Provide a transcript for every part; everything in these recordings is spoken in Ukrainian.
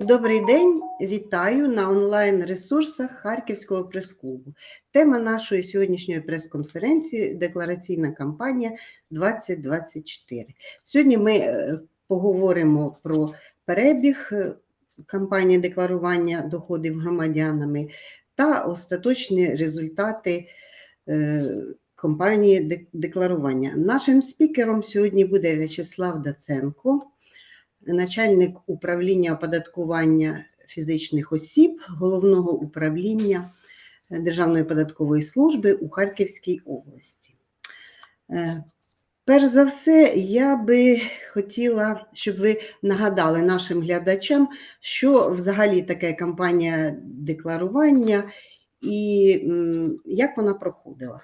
Добрий день, вітаю на онлайн-ресурсах Харківського прес-клубу. Тема нашої сьогоднішньої прес-конференції деклараційна кампанія 2024. Сьогодні ми е, поговоримо про перебіг е, кампанії декларування доходів громадянами та остаточні результати е, кампанії декларування. Нашим спікером сьогодні буде В'ячеслав Даценко начальник управління оподаткування фізичних осіб Головного управління е, Державної податкової служби у Харківській області. Е, Перш за все, я би хотіла, щоб ви нагадали нашим глядачам, що взагалі таке кампанія декларування і як вона проходила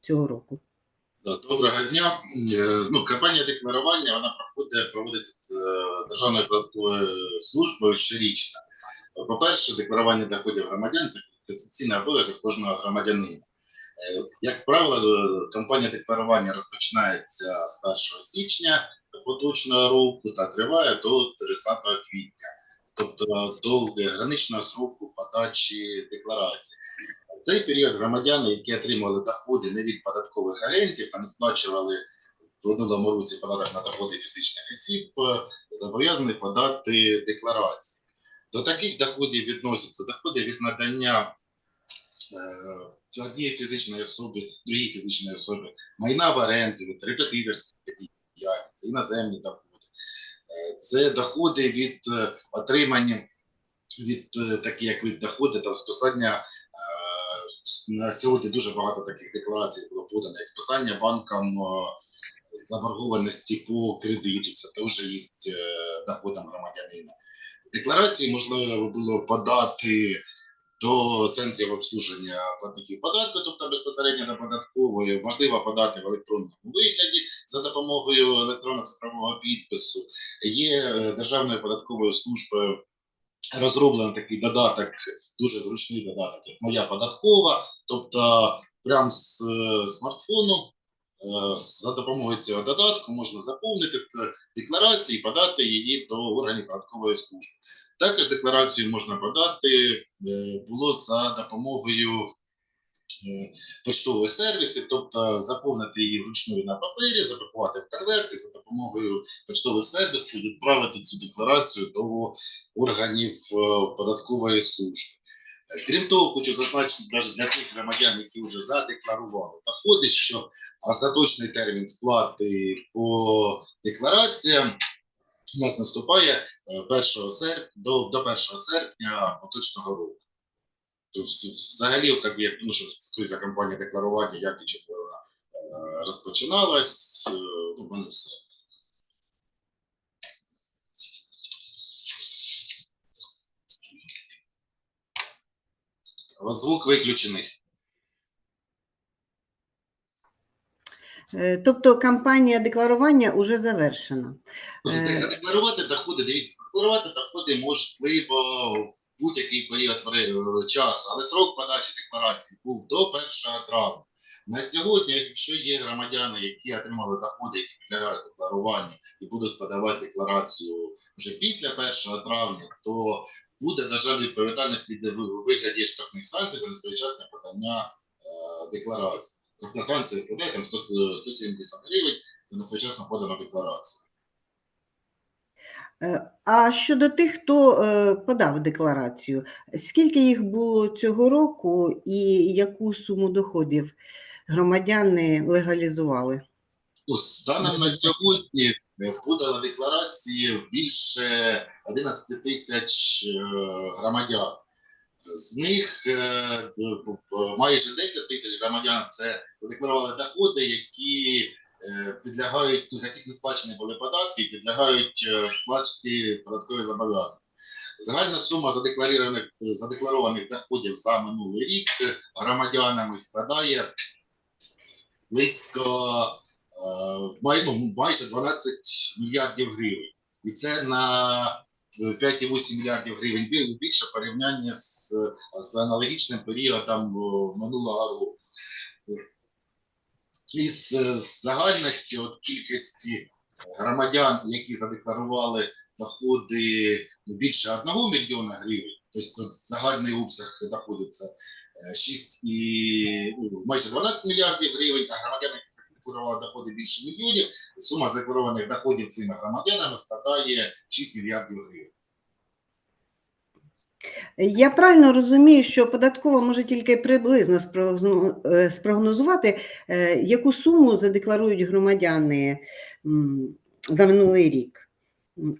цього року. Доброго дня. Е, Ну, кампанія декларування вона проходить, проводиться з е, Державною податковою службою щорічно. По-перше, декларування доходів громадян це конституційний обов'язок кожного громадянина. Е, Як правило, кампанія декларування розпочинається з 1 січня поточного року та триває до 30 квітня, тобто до граничного сроку подачі декларації. Цей період громадяни, які отримали доходи не від податкових агентів, там сплачували в минулому році податок на доходи фізичних осіб, е, зобов'язані подати декларації. До таких доходів відносяться доходи від надання е, однієї фізичної особи, другій фізичної особи, майна в оренду, репетиторської діяльності, іноземні доходи. Е, Це доходи від отримання від такі, як від доходи та списання на сьогодні дуже багато таких декларацій було подано, як списання банкам е, заборгованості по кредиту. Це теж є е, доходом громадянина. Декларації можливо було подати до центрів обслуження платників податку, тобто безпосередньо до податкової, можливо подати в електронному вигляді за допомогою електронно-цифрового підпису. Є е, Державною податковою службою розроблений такий додаток, дуже зручний додаток, як моя податкова. Тобто, прямо з е, смартфону е, за допомогою цього додатку можна заповнити декларацію і подати її до органів податкової служби. Також декларацію можна подати е, було за допомогою поштових сервісів, тобто заповнити її вручну на папері, запакувати в конверти за допомогою поштових сервісів, відправити цю декларацію до органів е, податкової служби. Е, Крім того, хочу зазначити навіть для тих громадян, які вже задекларували доходи, що остаточний термін сплати по деклараціям у нас наступає е, 1 серпня до 1 серпня поточного року. Тобто, взагалі, як, ну, що стосується кампанії декларування, як і чому вона е, розпочиналась, е, ну, мене все. Звук виключений. Е, Тобто кампанія декларування вже завершена. Тобто. Задекларувати доходи, дивіться, декларувати доходи можливо в будь-який період часу, але срок подачі декларації був до 1 травня. На сьогодні, якщо є громадяни, які отримали доходи, які підлягають декларуванню і будуть подавати декларацію вже після 1 травня, то буде державна відповідальність від вигляді штрафних санкцій за несвоєчасне подання е, декларації. Штрафна санкція складає там 100 170 гривень за несвоєчасно подану декларацію. Е, А щодо тих, хто е, подав декларацію, скільки їх було цього року і яку суму доходів громадяни легалізували? Станом на сьогодні е, подали декларації більше 11 тисяч громадян. З них майже 10 тисяч громадян це задекларували доходи, які підлягають, ну, з яких не сплачені були податки, підлягають е, сплачці податкові зобов'язання. Загальна сума задекларованих, задекларованих доходів за минулий рік громадянами складає близько е, ну, майже 12 мільярдів гривень. І це на е, 5,8 мільярдів гривень більше в порівнянні з, з аналогічним періодом минулого року. Із е, загальних от, кількості громадян, які задекларували доходи ну, більше 1 мільйона гривень, тобто загальний обсяг доходів це е, 6 і ну, майже 12 мільярдів гривень, а громадяни, які задекларували доходи більше мільйонів, сума задекларованих доходів цими громадянами складає 6 мільярдів гривень. Я правильно розумію, що податкова може тільки приблизно е, спрогнозувати, е, яку суму задекларують громадяни за минулий рік.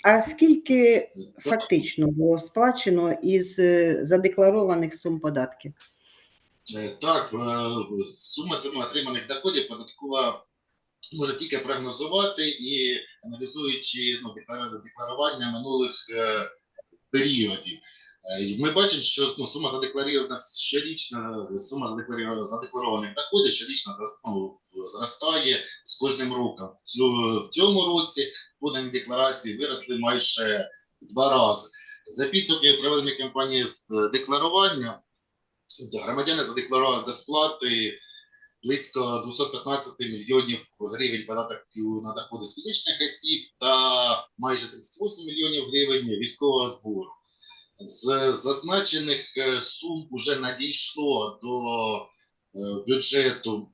А скільки фактично було сплачено із е, задекларованих сум податків? Так, сума отриманих доходів податкова може тільки прогнозувати і аналізуючи ну, декларування минулих періодів. Е, Ми бачимо, що ну, сума задекларована щорічно, сума задекларованих доходів щорічно ну, зростає з кожним роком. В цьому році подані декларації виросли майже два рази. За підсумками проведення кампанії з е, декларування громадяни задекларували до сплати близько 215 мільйонів гривень податків на доходи з фізичних осіб та майже 38 мільйонів гривень військового збору. З зазначених е, сум вже надійшло до е, бюджету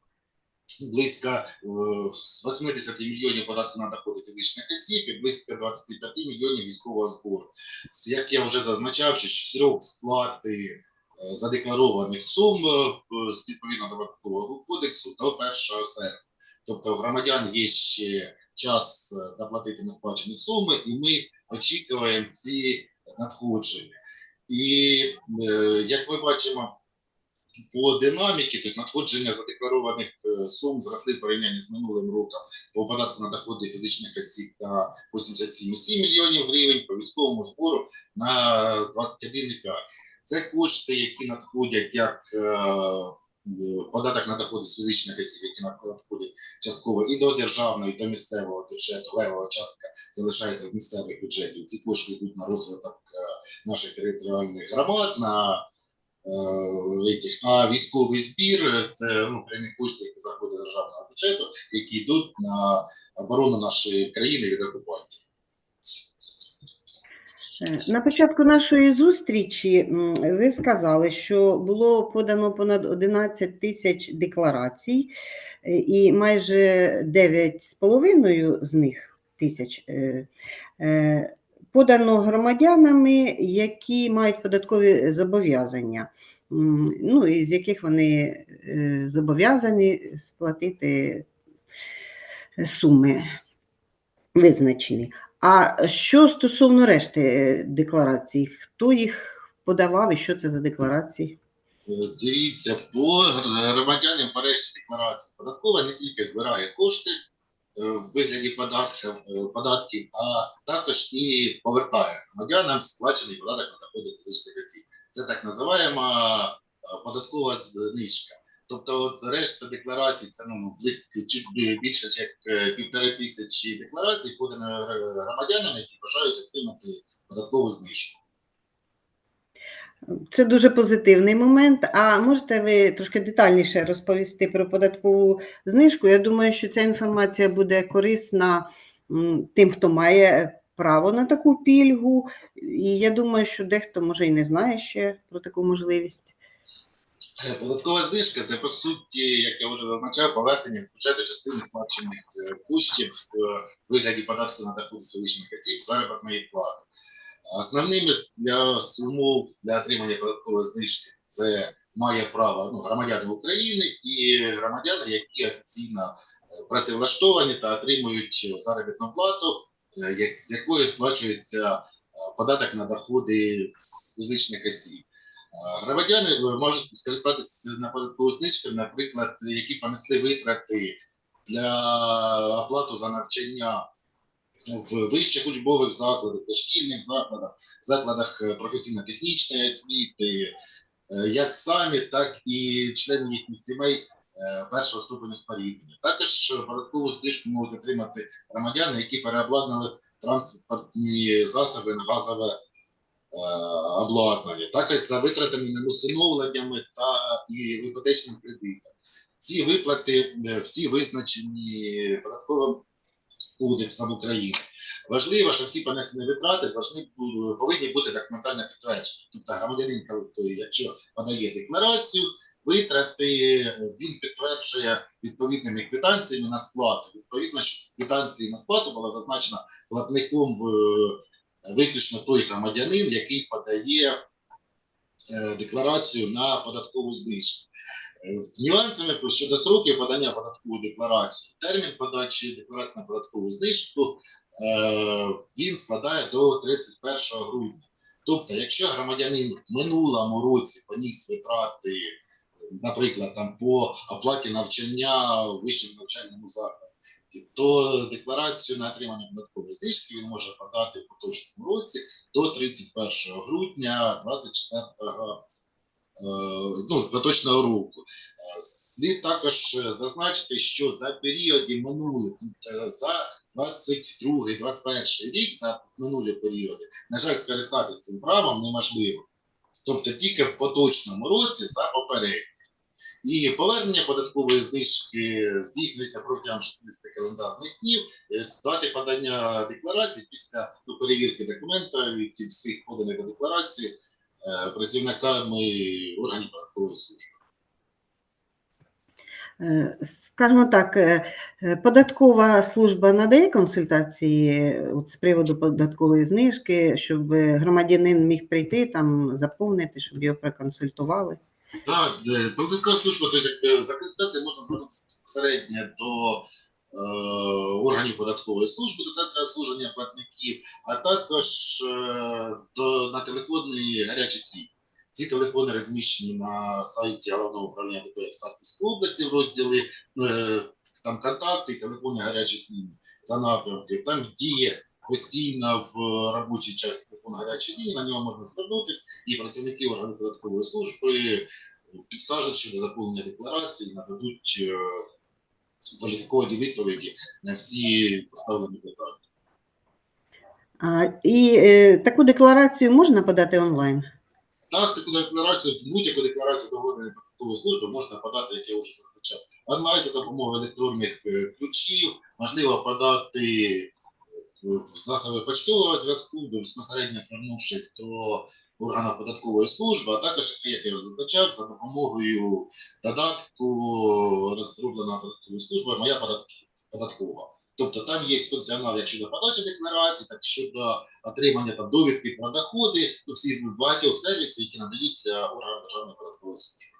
близько е, 80 мільйонів податку на доходи фізичних осіб і близько 25 мільйонів військового збору. Як я вже зазначав, що срок сплати е, задекларованих сум е, з відповідно до податкового кодексу до 1 серпня. Тобто громадян є ще час е, доплатити несплачені суми, і ми очікуємо ці надходження. І е, як ми бачимо по динаміки, тобто надходження задекларованих е, сум зросли в порівнянні з минулим роком по податку на доходи фізичних осіб на 87,7 мільйонів гривень, по військовому збору на 21,5. Це кошти, які надходять як е, податок на доходи з фізичних осіб, які надходять частково і до державного, і до місцевого бюджету. Левова частка залишається в місцевих бюджетів. Ці кошти йдуть на розвиток е, наших територіальних громад, на е, а військовий збір е, це ну, прямі кошти, які заходять державного бюджету, які йдуть на оборону нашої країни від окупантів. Е, На початку нашої зустрічі ви сказали, що було подано понад 11 тисяч декларацій, е, і майже 9,5 з них тисяч е, подано громадянами, які мають податкові зобов'язання, ну, із яких вони зобов'язані сплатити суми визначені. А що стосовно решти е, декларацій, хто їх подавав і що це за декларації? Е, Дивіться, по громадянам по решті декларації податкова не тільки збирає кошти е, в вигляді податків, податків, а також і повертає громадянам сплачений податок на доходи фізичних осіб. Це так називаємо податкова знижка. Тобто от решта декларацій, це ну, близько бі- більше як е, півтори тисячі декларацій, подані гр- громадянам, які бажають отримати податкову знижку. Це дуже позитивний момент. А можете ви трошки детальніше розповісти про податкову знижку? Я думаю, що ця інформація буде корисна тим, хто має право на таку пільгу. І я думаю, що дехто може і не знає ще про таку можливість. Е, Податкова знижка це по суті, як я вже зазначав, повернення з бюджету частини сплачених е, коштів в вигляді податку на доходи фізичних осіб заробітної плати. Основними для умов для отримання податкової знижки це має право ну, громадяни України і громадяни, які офіційно е, працевлаштовані та отримують заробітну плату, е, з якої сплачується е, податок на доходи з фізичних осіб. Громадяни можуть скористатися на податкову знижку, наприклад, які понесли витрати для оплату за навчання в вищих учбових закладах, дошкільних закладах, закладах е, професійно-технічної освіти, е, як самі, так і члени їхніх сімей е, першого ступеню споріднення. Також податкову знижку можуть отримати громадяни, які переобладнали транспортні засоби на газове обладнання, також за витратами на усиновленнями та і іпотечним кредитом. Ці виплати е, всі визначені податковим кодексом України. Важливо, що всі понесені витрати повинні бути документально підтверджені. Тобто громадянин, якщо подає декларацію, витрати він підтверджує відповідними квитанціями на сплату. Відповідно, що квитанції на сплату було зазначено платником е, виключно той громадянин, який подає е, декларацію на податкову знижку. Е, з Нюансами щодо сроків подання податкової декларації. Термін подачі декларації на податкову знижку е, він складає до 31 грудня. Тобто, якщо громадянин в минулому році поніс витрати, наприклад, там по оплаті навчання в вищому навчальному закладі, то декларацію на отримання податкової знижки він може подати в поточному році до 31 грудня 24 е, ну, поточного року. Е, Слід також зазначити, що за періоди минулих, е, за 22-21 рік, за минулі періоди, на жаль, скористатися цим правом неможливо. Тобто тільки в поточному році за попередній. І повернення податкової знижки здійснюється протягом 60 календарних днів е, з дати подання декларації після ну, перевірки документів від всіх поданих до декларації е, працівниками органів податкової служби. Е, Скажімо так, податкова служба надає консультації от з приводу податкової знижки, щоб громадянин міг прийти там заповнити, щоб його проконсультували. Так, е, податкова служба, тобто якби за консультацією можна звернутися безпосередньо до е, органів податкової служби, до центру служення платників, а також е, до, на телефонний гарячий лінії. Ці телефони розміщені на сайті головного управління ДПС Харківської області в розділі е, там контакти і телефони гарячих ліній за напрямки. Там діє постійно в робочий час телефон гарячої лінії, на нього можна звернутися, і працівники органів податкової служби підскажуть щодо заповнення декларації, нададуть е, кваліфіковані відповіді на всі поставлені питання. А, і е, таку декларацію можна подати онлайн? Так, таку декларацію, будь-яку декларацію до податкової служби можна подати, як я вже зазначав. Онлайн за допомогою електронних е, ключів, можливо подати в засоби почтового зв'язку, безпосередньо звернувшись до органу податкової служби, а також, як я зазначав, за допомогою додатку розробленого податковою службою Моя податкова. Тобто там є функціонал як щодо подачі декларацій, так щодо отримання там довідки про доходи до всіх багатьох сервісів, які надаються органам державної податкової служби.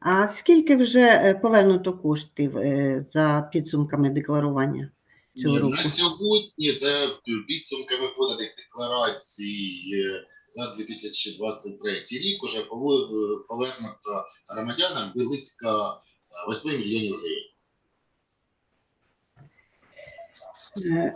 А скільки вже е, повернуто коштів е, за підсумками декларування? Цього року. На сьогодні за підсумками поданих декларацій е, за 2023 рік уже повернуто громадянам близько е, 8 мільйонів гривень. Е,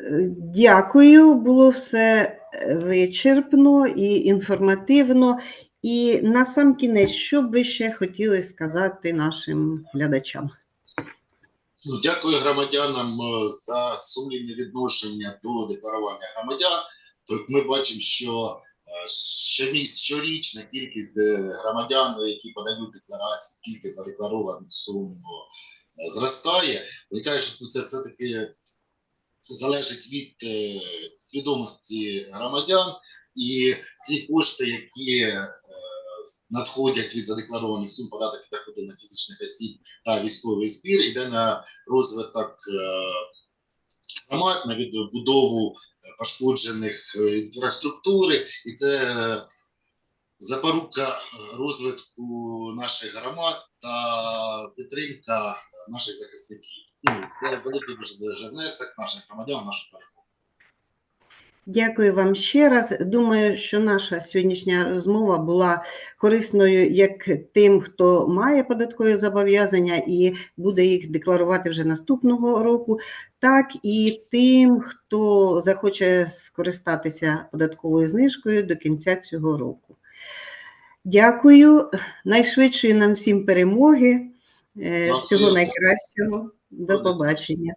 е, Дякую, було все е, вичерпно і інформативно. І на сам кінець, що б ви ще хотіли сказати нашим глядачам? Ну, дякую громадянам е, за сумлінне відношення до декларування громадян. Тобто ми бачимо, що е, щорічна кількість е, громадян, які подають декларації, кількість задекларованих сум зростає. Виникає, що це все-таки залежить від свідомості громадян, і ці кошти, які надходять від задекларованих сум податок і доходи на фізичних осіб та військовий збір, йде на розвиток е, громад, на відбудову е, пошкоджених е, інфраструктури, і це запорука розвитку наших громад та підтримка наших захисників. Ну, це великий внесок наших громадян, нашу перемогу. Дякую вам ще раз. Думаю, що наша сьогоднішня розмова була корисною як тим, хто має податкові зобов'язання і буде їх декларувати вже наступного року, так і тим, хто захоче скористатися податковою знижкою до кінця цього року. Дякую. Найшвидшої нам всім перемоги. Е, Всього найкращого. До побачення.